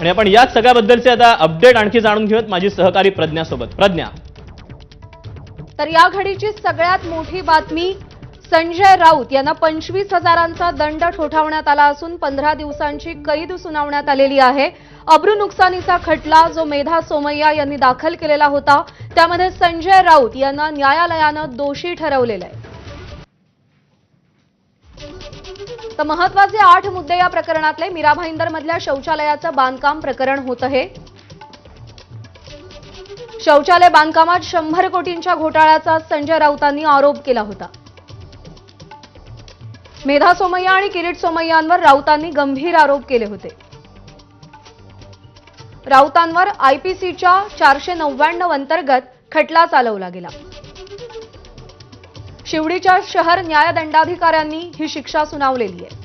आणि आपण याच सगळ्याबद्दलचे आता अपडेट आणखी जाणून घेऊयात माझी सहकारी प्रज्ञासोबत. प्रज्ञा. तर या घडीची सगळ्यात मोठी बातमी संजय राऊत यांना पंचवीस हजारांचा दंड ठोठावण्यात आला असून पंधरा दिवसांची कैद सुनावण्यात आलेली आहे. अब्रू नुकसानीचा खटला जो मेधा सोमय्या यांनी दाखल केलेला होता त्यामध्ये संजय राऊत यांना न्यायालयानं दोषी ठरवलेलं आहे. तर महत्त्वाचे आठ मुद्दे या प्रकरणातले. मीरा मधल्या शौचालयाचं बांधकाम प्रकरण होतं हे शौचालय बांधकामात शंभर कोटींच्या घोटाळ्याचा संजय राऊतांनी आरोप केला होता. मेधा सोमय्या आणि किरीट सोमय्यांवर राऊतांनी गंभीर आरोप केले होते. राऊतांवर आयपीसीच्या चारशे नव्याण्णव अंतर्गत खटला चालवला गेला. शिवडीच्या शहर न्यायदंडाधिकाऱ्यांनी ही शिक्षा सुनावलेली आहे.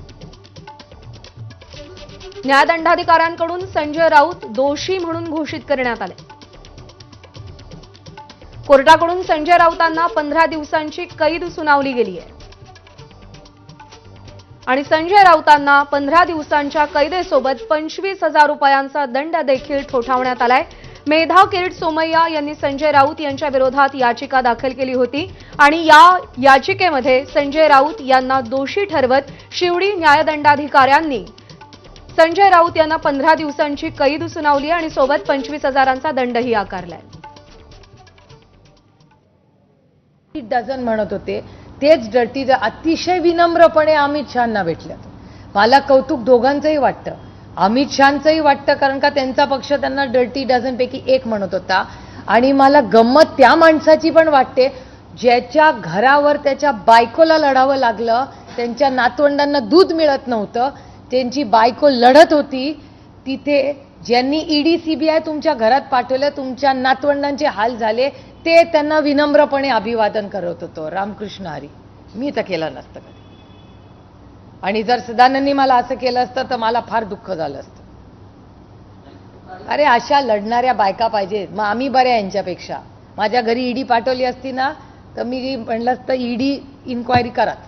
न्यायदंडाधिकाऱ्यांकडून संजय राऊत दोषी म्हणून घोषित करण्यात आले. कोर्टाकडून संजय राऊतांना पंधरा दिवसांची कैद सुनावली गेली आहे. आणि संजय राऊतांना पंधरा दिवसांच्या कैदेसोबत पंचवीस हजार रुपयांचा दंड देखील ठोठावण्यात आलाय. मेधा किरीट सोमय्या यांनी संजय राऊत यांच्या विरोधात याचिका दाखल केली होती आणि या याचिकेमध्ये संजय राऊत यांना दोषी ठरवत शिवडी न्यायदंडाधिकाऱ्यांनी संजय राऊत यांना पंधरा दिवसांची कैद सुनावली आणि सोबत पंचवीस हजारांचा दंडही आकारलाय. डझन म्हणत होते. तेच डर्टी अतिशय विनम्रपणे अमित शहांना भेटल्यात. मला कौतुक दोघांचंही वाटतं. अमित शहांचंही वाटतं कारण का त्यांचा पक्ष त्यांना डर्टी डझनपैकी एक म्हणत होता. आणि मला गंमत त्या माणसाची पण वाटते ज्याच्या घरावर त्याच्या बायकोला लढावं लागलं त्यांच्या नातवंडांना दूध मिळत नव्हतं त्यांची बायको लढत होती तिथे ज्यांनी ईडी सीबीआय तुमच्या घरात पाठवलं तुमच्या नातवंडांचे हाल झाले ते त्यांना विनम्रपणे अभिवादन करत होतो. रामकृष्ण हरी. मी तर केलं नसतं. आणि जर सदानंदनी मला असं केलं असतं तर मला फार दुःख झालं असतं. अरे अशा लढणाऱ्या बायका पाहिजेत मग आम्ही बऱ्या यांच्यापेक्षा. माझ्या घरी ईडी पाठवली असती ना तर मी म्हणलं असतं ईडी इन्क्वायरी करत.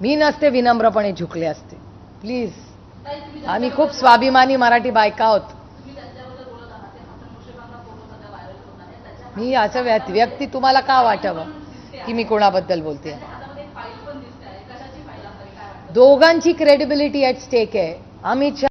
मी नसते विनम्रपणे झुकले असते. प्लीज आम्ही खूप स्वाभिमानी मराठी बायका आहोत. मी असं व्यक्ती तुम्हाला का वाटावं की मी कोणाबद्दल बोलते? दोघांची क्रेडिबिलिटी ॲट स्टेक आहे. अमित शहा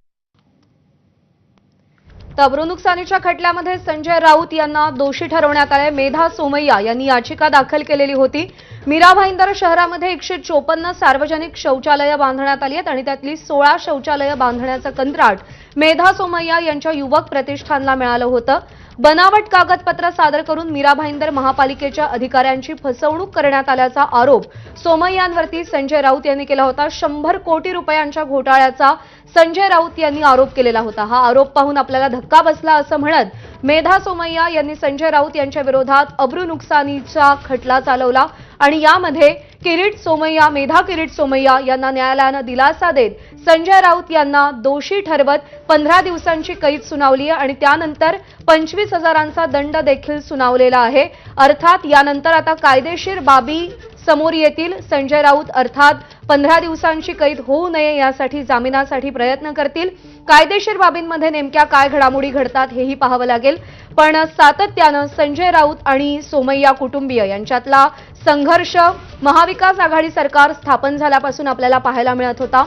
तब्रू नुकसानीच्या खटल्यामध्ये संजय राऊत यांना दोषी ठरवण्यात आले मेधा सोमय्या यांनी याचिका दाखल केलेली होती. मीरा भाईंदर शहरामध्ये एकशे चोपन्न सार्वजनिक शौचालयं बांधण्यात आली आहेत आणि त्यातली सोळा शौचालयं बांधण्याचं कंत्राट मेधा सोमय्या यांच्या युवक प्रतिष्ठानला मिळालं होतं. बनावट कागदपत्र सादर करून मीरा भाईंदर महापालिकेच्या अधिकाऱ्यांची फसवणूक करण्यात आल्याचा आरोप सोमय्यांवरती संजय राऊत यांनी केला होता. शंभर कोटी रुपयांच्या घोटाळ्याचा संजय राऊत यांनी आरोप केलेला होता. हा आरोप पाहून आपल्याला धक्का बसला असं म्हणत मेधा सोमय्या यांनी संजय राऊत यांच्या विरोधात अब्रू नुकसानीचा खटला चालवला आणि यामध्ये किरीट सोमय्या मेधा किरीट सोमय्या यांना न्यायालयानं दिलासा देत संजय राऊत यांना दोषी ठरवत पंधरा दिवसांची कैद सुनावली आहे आणि त्यानंतर पंचवीस हजारांचा दंड देखील सुनावलेला आहे. अर्थात यानंतर आता कायदेशीर बाबी समोर येतील. संजय राऊत अर्थात पंधरा दिवसांची कैद होऊ नये यासाठी जामिनासाठी प्रयत्न करतील. कायदेशीर बाबींमध्ये नेमक्या काय घडामोडी घडतात हेही पाहावं लागेल. पण सातत्यानं संजय राऊत आणि सोमय्या कुटुंबीय यांच्यातला संघर्ष महाविकास आघाडी सरकार स्थापन झाल्यापासून आपल्याला पाहायला मिळत होता.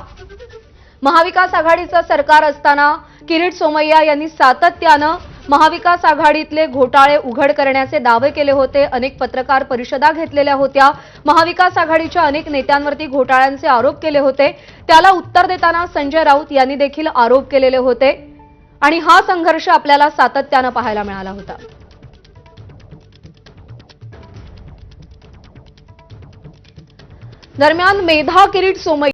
महाविकास आघाडीचं सरकार असताना किरीट सोमय्या यांनी सातत्यानं महाविकास आघाडीतले घोटाळे उघड करण्याचे दावे केले होते. अनेक पत्रकार परिषदा घेतलेल्या होत्या. महाविकास आघाडीच्या अनेक नेत्यांवरती घोटाळ्यांचे आरोप केले होते. त्याला उत्तर देताना संजय राऊत यांनी देखील आरोप केलेले होते. आणि हा संघर्ष आपल्याला सातत्यानं पाहायला मिळाला होता. दरम्यान मेधा किरीट सोमय्या